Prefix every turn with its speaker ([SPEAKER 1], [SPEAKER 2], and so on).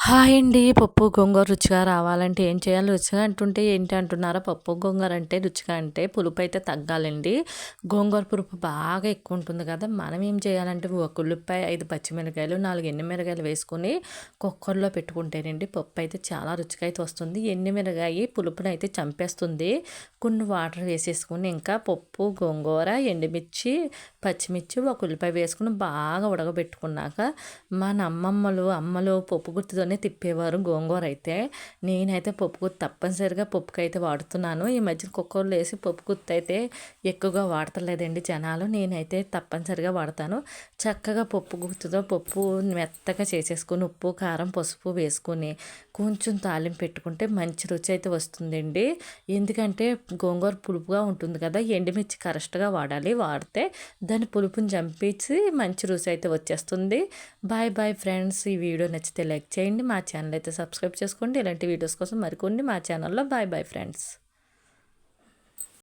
[SPEAKER 1] Hi అండి. పప్పు గోంగూర రుచిగా రావాలంటే ఏం చేయాలి? రుచిగా అంటుంటే ఏంటి అంటున్నారా? పప్పు గొంగూర అంటే రుచిగా అంటే పులుపు అయితే తగ్గాలండి. గోంగూర పులుపు బాగా ఎక్కువ ఉంటుంది కదా. మనం ఏం చేయాలంటే ఒక ఉల్లిపాయ ఐదు పచ్చిమిరకాయలు నాలుగు ఎండుమిరకాయలు వేసుకొని కుక్కర్లో పెట్టుకుంటేనండి పప్పు అయితే చాలా రుచిగా అయితే వస్తుంది. ఎండుమిరకాయ పులుపుని అయితే చంపేస్తుంది. కొన్ని వాటర్ వేసేసుకుని ఇంకా పప్పు గోంగూర ఎండుమిర్చి పచ్చిమిర్చి ఒక ఉల్లిపాయ వేసుకుని బాగా ఉడకబెట్టుకున్నాక మన అమ్మమ్మలు అమ్మలు పప్పు గుర్తుతో పప్పుతోనే తిప్పేవారు గోంగూర అయితే నేనైతే పప్పు తప్పనిసరిగా పప్పుకు అయితే వాడుతున్నాను. ఈ మధ్య కుక్కర్లో వేసి పప్పుగుత్తి అయితే ఎక్కువగా వాడతలేదండి జనాలు. నేనైతే తప్పనిసరిగా వాడతాను. చక్కగా పప్పు గుత్తుతో పప్పు మెత్తగా చేసేసుకొని ఉప్పు కారం పసుపు వేసుకొని కొంచెం తాలింపు పెట్టుకుంటే మంచి రుచి అయితే వస్తుందండి. ఎందుకంటే గోంగూర పులుపుగా ఉంటుంది కదా ఎండుమిర్చి కరెక్ట్గా వాడాలి. వాడితే దాని పులుపుని చంపించి మంచి రుచి అయితే వచ్చేస్తుంది. Bye bye friends. ఈ వీడియో నచ్చితే లైక్ చేయండి. మా ఛానల్ అయితే సబ్స్క్రైబ్ చేసుకోండి. ఇలాంటి వీడియోస్ కోసం మరికొన్ని మా ఛానల్లో బాయ్ బాయ్ ఫ్రెండ్స్.